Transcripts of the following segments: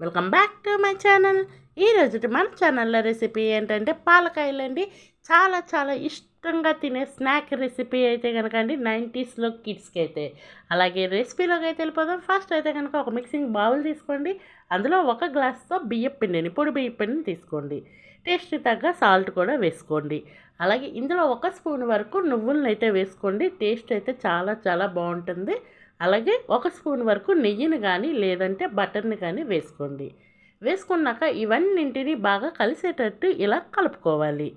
Welcome back to my channel. ఈరోజు మన ఛానల్లో రెసిపీ ఏంటంటే పాలకాయలండి. చాలా చాలా ఇష్టంగా తినే స్నాక్ రెసిపీ అయితే కనుక అండి నైంటీస్లో కిడ్స్కి అయితే అలాగే రెసిపీలోకి అయితే వెళ్ళిపోదాం. ఫస్ట్ అయితే కనుక ఒక మిక్సింగ్ బౌల్ తీసుకోండి. అందులో ఒక గ్లాస్తో బియ్యం పిండిని పొడి బియ్యం పిండిని తీసుకోండి. టేస్ట్ తగ్గ సాల్ట్ కూడా వేసుకోండి. అలాగే ఇందులో ఒక స్పూన్ వరకు నువ్వులను అయితే వేసుకోండి. టేస్ట్ అయితే చాలా చాలా బాగుంటుంది. అలాగే ఒక స్పూన్ వరకు నెయ్యిని కానీ లేదంటే బటర్ని కానీ వేసుకోండి. వేసుకున్నాక ఇవన్నింటినీ బాగా కలిసేటట్టు ఇలా కలుపుకోవాలి.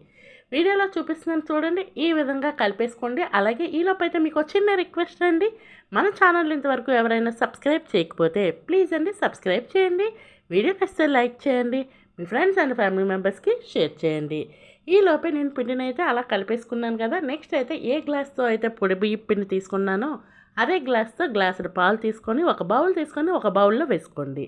వీడియోలో చూపిస్తున్నాను చూడండి ఈ విధంగా కలిపేసుకోండి. అలాగే ఈలోపైతే మీకు చిన్న రిక్వెస్ట్ అండి మన ఛానల్ ఇంతవరకు ఎవరైనా సబ్స్క్రైబ్ చేయకపోతే ప్లీజ్ అండి సబ్స్క్రైబ్ చేయండి వీడియో నచ్చితే లైక్ చేయండి మీ ఫ్రెండ్స్ అండ్ ఫ్యామిలీ మెంబర్స్కి షేర్ చేయండి. ఈ లోపే నేను పిండిని అయితే అలా కలిపేసుకున్నాను కదా నెక్స్ట్ అయితే ఏ గ్లాస్తో అయితే పొడి బియ్య పిండి తీసుకున్నానో అదే గ్లాస్తో గ్లాసుడు పాలు తీసుకొని ఒక బౌల్ తీసుకొని ఒక బౌల్లో వేసుకోండి.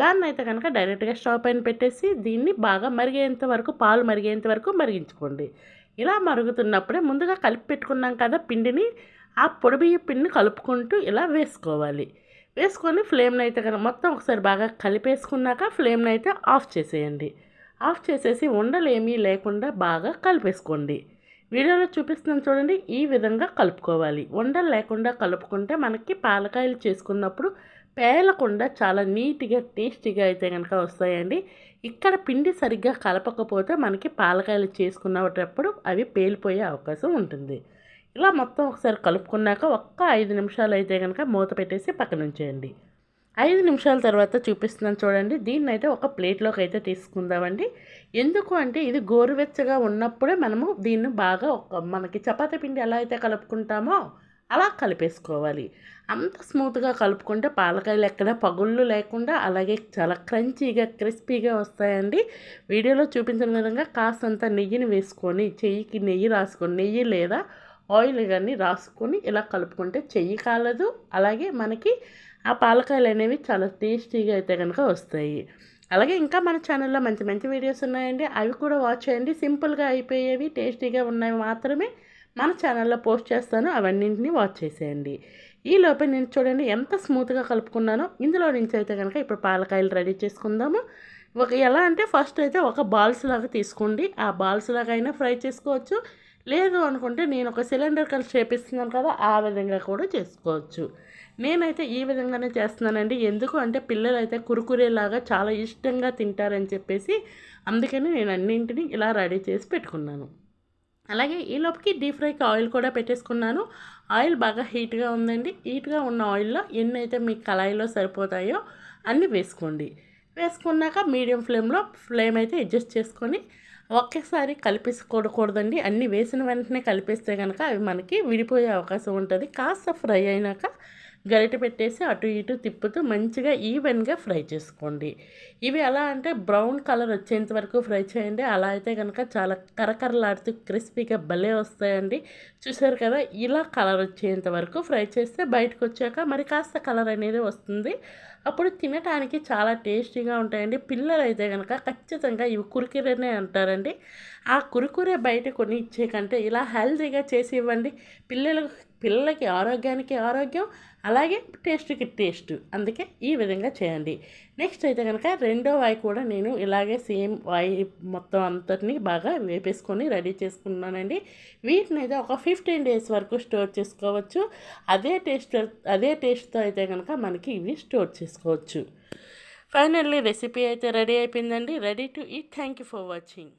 దాన్ని అయితే కనుక డైరెక్ట్గా స్టవ్ పైన పెట్టేసి దీన్ని బాగా మరిగేంత వరకు పాలు మరిగేంత వరకు మరిగించుకోండి. ఇలా మరుగుతున్నప్పుడే ముందుగా కలిపి పెట్టుకున్నాం కదా పిండిని ఆ పొడిబియ్య పిండిని కలుపుకుంటూ ఇలా వేసుకోవాలి. వేసుకొని ఫ్లేమ్ని అయితే కనుక మొత్తం ఒకసారి బాగా కలిపేసుకున్నాక ఫ్లేమ్ని అయితే ఆఫ్ చేసేయండి. ఆఫ్ చేసేసి ఉండలేమీ లేకుండా బాగా కలిపేసుకోండి. వీడియోలో చూపిస్తున్నాను చూడండి ఈ విధంగా కలుపుకోవాలి. ఉండలు లేకుండా కలుపుకుంటే మనకి పాలకాయలు చేసుకున్నప్పుడు పేలకుండా చాలా నీట్గా టేస్టీగా అయితే కనుక వస్తాయండి. ఇక్కడ పిండి సరిగ్గా కలపకపోతే మనకి పాలకాయలు చేసుకున్నప్పుడు అవి పేలిపోయే అవకాశం ఉంటుంది. ఇలా మొత్తం ఒకసారి కలుపుకున్నాక ఒక్క ఐదు నిమిషాలు అయితే కనుక మూత పెట్టేసి పక్కనుంచేయండి. ఐదు నిమిషాల తర్వాత చూపిస్తున్నాను చూడండి. దీన్ని అయితే ఒక ప్లేట్లోకి అయితే తీసుకుందామండి. ఎందుకు అంటే ఇది గోరువెచ్చగా ఉన్నప్పుడే మనము దీన్ని బాగా ఒక మనకి చపాతీ పిండి ఎలా అయితే కలుపుకుంటామో అలా కలిపేసుకోవాలి. అంత స్మూత్గా కలుపుకుంటే పాలకాయలు ఎక్కడ పగుళ్ళు లేకుండా అలాగే చాలా క్రంచీగా క్రిస్పీగా వస్తాయండి. వీడియోలో చూపించిన విధంగా కాస్తంత నెయ్యిని వేసుకొని చెయ్యికి నెయ్యి రాసుకొని నెయ్యి లేదా ఆయిల్ కానీ రాసుకొని ఇలా కలుపుకుంటే చెయ్యి కాలదు. అలాగే మనకి ఆ పాలకాయలు అనేవి చాలా టేస్టీగా అయితే కనుక వస్తాయి. అలాగే ఇంకా మన ఛానల్లో మంచి మంచి వీడియోస్ ఉన్నాయండి. అవి కూడా వాచ్ చేయండి. సింపుల్గా అయిపోయేవి టేస్టీగా ఉన్నవి మాత్రమే మన ఛానల్లో పోస్ట్ చేస్తాను. అవన్నింటినీ వాచ్ చేసేయండి. ఈ లోపే నేను చూడండి ఎంత స్మూత్గా కలుపుకున్నానో. ఇందులో నుంచి అయితే కనుక ఇప్పుడు పాలకాయలు రెడీ చేసుకుందాము. ఒక ఎలా అంటే ఫస్ట్ అయితే ఒక బాల్స్ లాగా తీసుకోండి. ఆ బాల్స్ లాగా అయినా ఫ్రై చేసుకోవచ్చు. లేదు అనుకుంటే నేను ఒక సిలిండర్ కలిసి చేపిస్తున్నాను కదా ఆ విధంగా కూడా చేసుకోవచ్చు. నేనైతే ఈ విధంగానే చేస్తున్నానండి. ఎందుకు అంటే పిల్లలు అయితే కురుకురేలాగా చాలా ఇష్టంగా తింటారని చెప్పేసి అందుకని నేను అన్నింటినీ ఇలా రెడీ చేసి పెట్టుకున్నాను. అలాగే ఈ లోపుకి డీప్ ఫ్రైకి ఆయిల్ కూడా పెట్టేసుకున్నాను. ఆయిల్ బాగా హీట్గా ఉందండి. హీట్గా ఉన్న ఆయిల్లో ఎన్ని అయితే మీ కళాయిలో సరిపోతాయో అన్నీ వేసుకోండి. వేసుకున్నాక మీడియం ఫ్లేమ్లో ఫ్లేమ్ అయితే అడ్జస్ట్ చేసుకొని ఒకేసారి కలిపేసుకోకూడదండి. అన్నీ వేసిన వెంటనే కలిపేస్తే కనుక అవి మనకి విడిపోయే అవకాశం ఉంటుంది. కాస్త ఫ్రై అయినాక గరిటె పెట్టేసి అటు ఇటు తిప్పుతూ మంచిగా ఈవెన్గా ఫ్రై చేసుకోండి. ఇవి ఎలా అంటే బ్రౌన్ కలర్ వచ్చేంత వరకు ఫ్రై చేయండి. అలా అయితే కనుక చాలా కరకరలాడుతూ క్రిస్పీగా భలే వస్తాయండి. చూసారు కదా ఇలా కలర్ వచ్చేంత వరకు ఫ్రై చేస్తే బయటకు వచ్చాక మరి కాస్త కలర్ అనేది వస్తుంది. అప్పుడు తినడానికి చాలా టేస్టీగా ఉంటాయండి. పిల్లలు అయితే కనుక ఖచ్చితంగా ఇవి కురికిరనే అంటారండి. ఆ కురుకురే బయట కొని ఇచ్చే కంటే ఇలా హెల్తీగా చేసి ఇవ్వండి. పిల్లలకు పిల్లలకి ఆరోగ్యానికి ఆరోగ్యం అలాగే టేస్ట్కి టేస్ట్. అందుకే ఈ విధంగా చేయండి. నెక్స్ట్ అయితే కనుక రెండో వాయి కూడా నేను ఇలాగే సేమ్ వాయి మొత్తం అంతటిని బాగా వేపేసుకొని రెడీ చేసుకున్నానండి. వీటిని అయితే ఒక ఫిఫ్టీన్ డేస్ వరకు స్టోర్ చేసుకోవచ్చు. అదే టేస్ట్ అదే టేస్ట్తో అయితే కనుక మనకి ఇవి స్టోర్ చేసుకోవచ్చు. ఫైనల్లీ రెసిపీ అయితే రెడీ అయిపోయిందండి. Ready to eat. Thank you for watching.